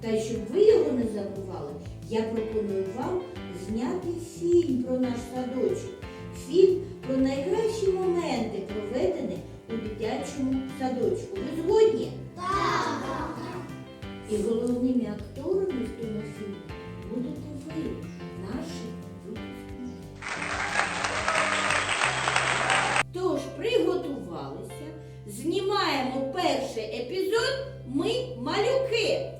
Та щоб ви його не забували, я пропоную вам зняти фільм про наш садочок. Фільм про найкращі моменти, проведені у дитячому садочку. Ви згодні? Так! І головними акторами в тому фільмі будете ви, наші випускники. Тож приготувалися, знімаємо перший епізод Ми малюки.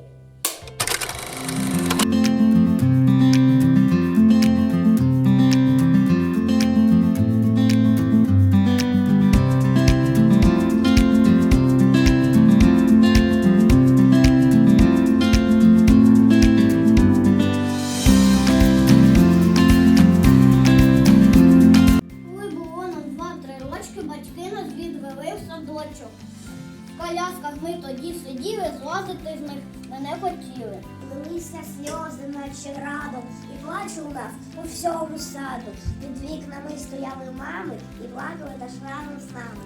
Саду. Під вікнами стояли мами і плакали та разом з нами.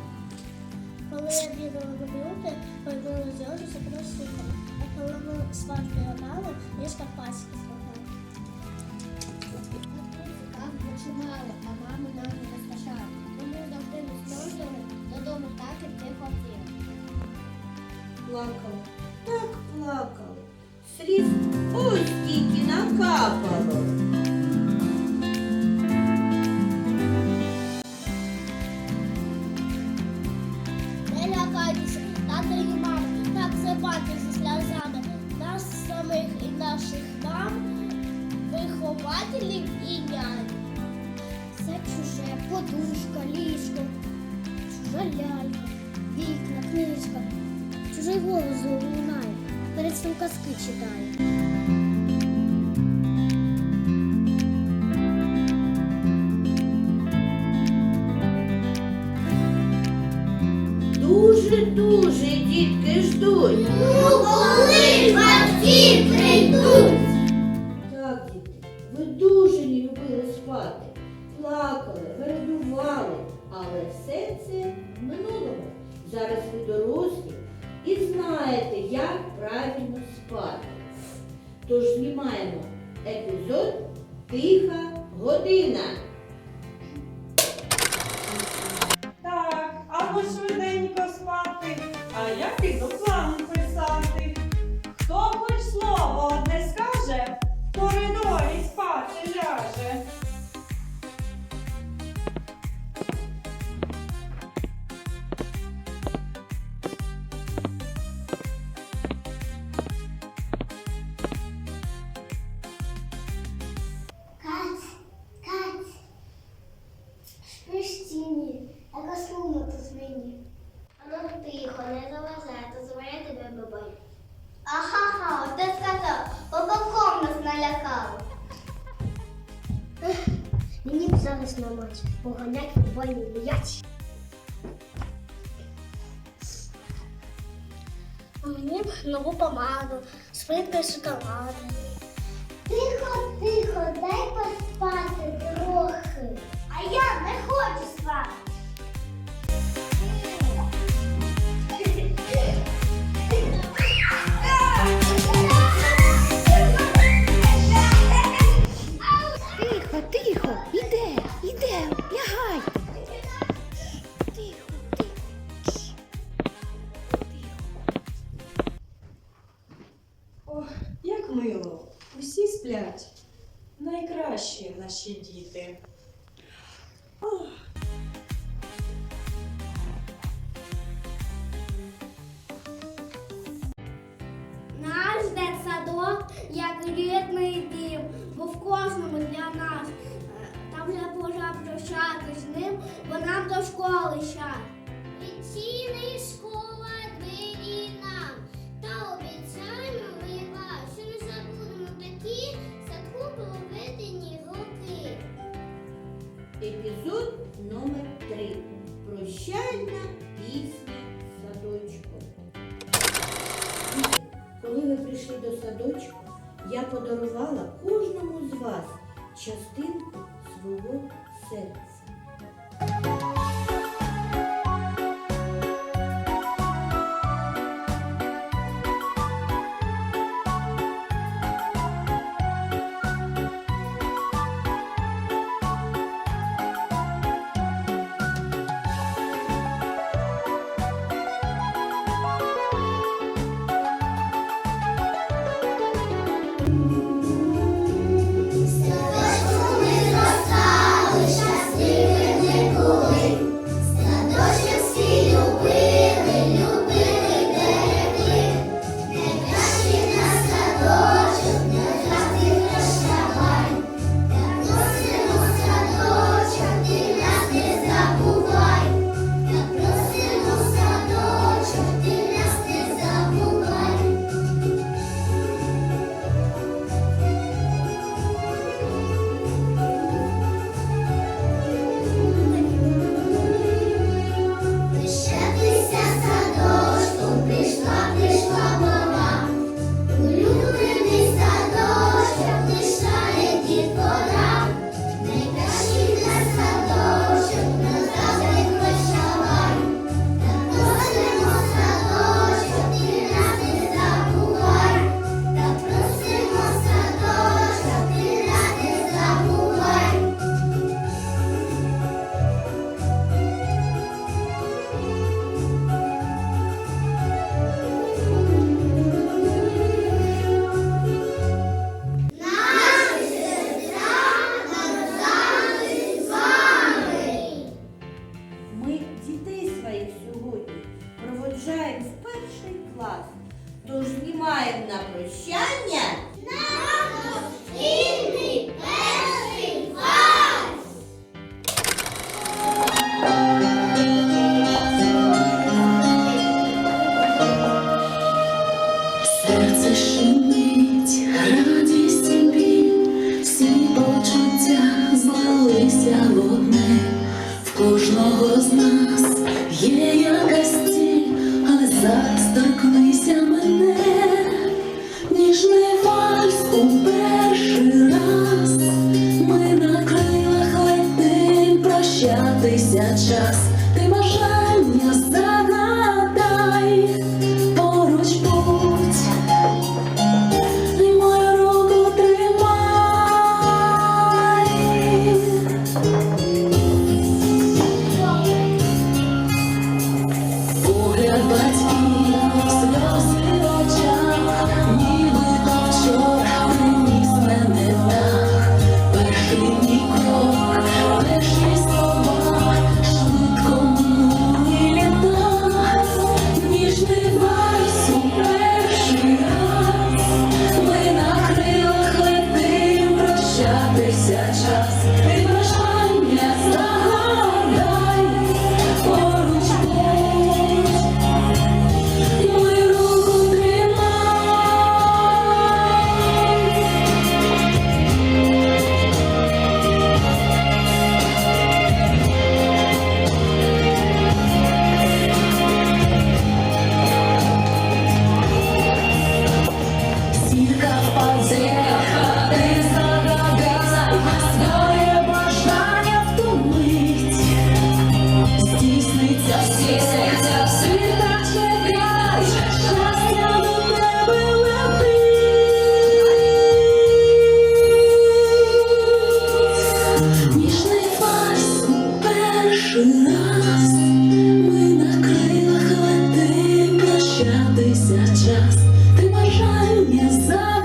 Коли я бігала до брюки, поймали зьожу запросити. А коли ми спати лягали, ліжка пасіки. Так починали, а мами нам не вистачали. Тому завжди ми зможемо додому так і ти хотіли. Плакали, так плакали. Сліз ось тільки накапало. Вихователів і нянь. Все чуже, подушка, ліжко, чужа лялька, вікна, книжка. Чужий голос лунає, перед цим казки читає. Дуже-дуже дітки ждуть. коли батьки прийдуть? Тож знімаємо епізод Тиха година. Зараз на матч поганять футбольний м'яч. Мені нову помаду, спинкою шоколаду. Тихо, тихо, дай поспати трохи. Мило, усі сплять. Найкращі наші діти. Наш дитсадок як рідний дім, бо в кожному для нас. е, Та вже пора прощати з ним, бо нам до школи час. Відчини школа двері нам, та садочку, я подарувала кожному з вас частинку свого серця. час, ти бажання загадай,